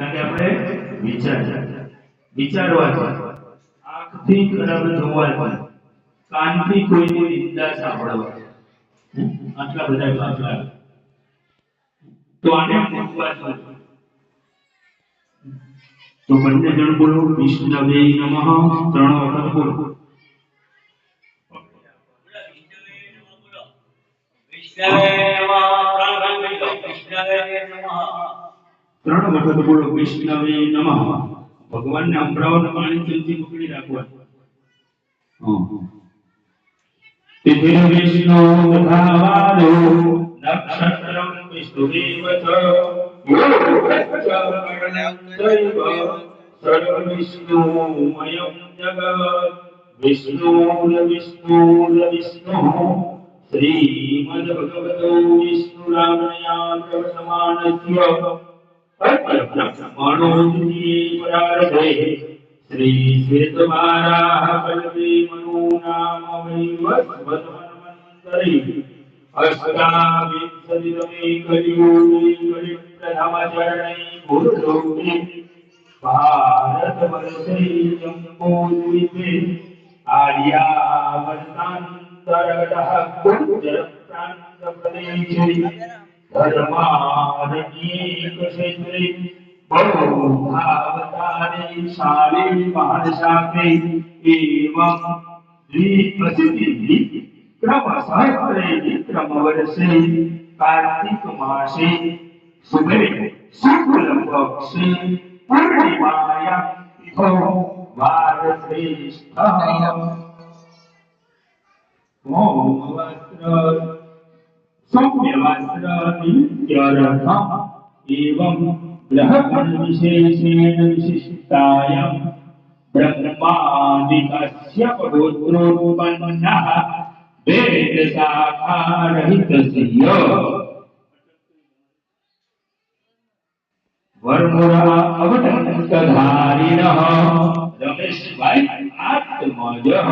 કારણ કે આપણે વિચાર વિચારવાથી આંખથી ખરાબ જોવાથી કાનથી કોઈની નિંદા સાંભળવાથી હમ? આટલા બધા દાખલા તો આને મૂકવા જોઈએ. તો બંને જણ બોલો વિષ્ણવે નમઃ ત્રણ વખત બોલો ત્રણ વખત બોલો વિષ્ણવે નમઃ ભગવાનને અંબરાવન પાણી ચમચી પકડી રાખવા તિથિર વિષ્ણુ તથા વારો નક્ષત્રમ વિષ્ણુદેવ ચ સર્વ વિષ્ણુમયં જગત વિષ્ણુર વિષ્ણુર વિષ્ણુ શ્રીમદ ભગવતો વિષ્ણુરામયા श्रीश्वेतवाराः कल्पे मनो नाम वैवस्वतमन्वन्तरे अष्टाविंशतितमे कलियोगे कलिप्रथमचरणे भूलोके भारतवर्षे जम्बोद्वीपे आर्यावर्तान्तरगतः गुर्जरप्रान्तप्रदेशे परमार एक क्षेत्रे बहुभावतारे सारे महर्षाते एवं द्विप्रसिद्धिः क्रमसहस्रैः क्रमवर्षे कार्तिकमासे शुभे शुक्लपक्षे पूर्णिमायां इहो भारश्रेष्ठः ॐ वस्त्र नित्यरथम् एवं ग्रहगणविशेषेण विशिष्टायां ब्रह्मादिकस्य परोत्रोत्पन्नः वेदशाखारहितस्य। वर्मुरा अवतंसधारिणः रमेशभाई आत्मजः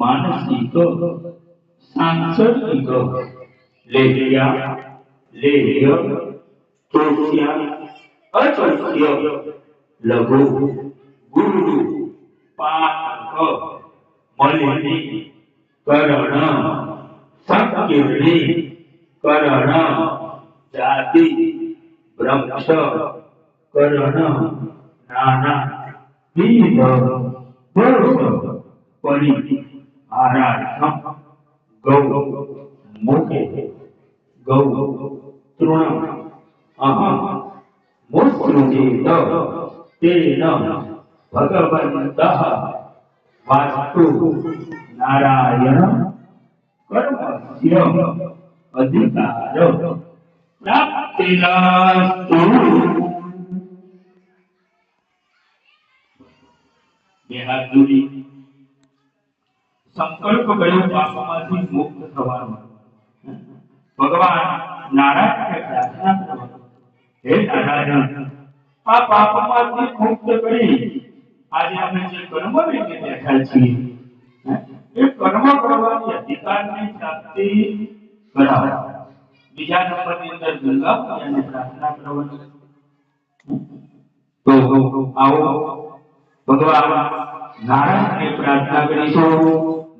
मानसिक को सांसर्गी को ले लिया ले तोसिया अचोसियो लघु, गुरु पाक मलिनी, करण, संकीर्णी, करण, जाति भ्रंश करण, नाना विविध दोष परिणति आराधम गौ मोके गौ, तृणम, अहम मुसृजित तेन भगवन्तः, वास्तु, नारायण कर्मस्य अधिकार प्राप्तिरास्तु बेहद दूरी સંકલ્પ કર્યો પાપમાંથી મુક્ત થવાનો ભગવાન નારાયણને પ્રાર્થના કરવાનો હે નારાયણ આ પાપમાંથી મુક્ત કરી આજે અમે જે કર્મ લઈને બેઠા છીએ એ કર્મ કરવાની અધિકારની પ્રાપ્તિ કરાવો બીજા નંબરની અંદર દુર્ગા પૂજાની પ્રાર્થના કરવાની તો આવો ભગવાન નારાયણની પ્રાર્થના કરીશું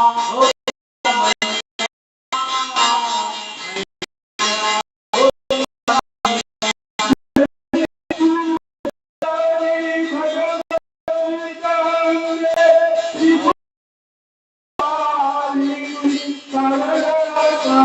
Oh.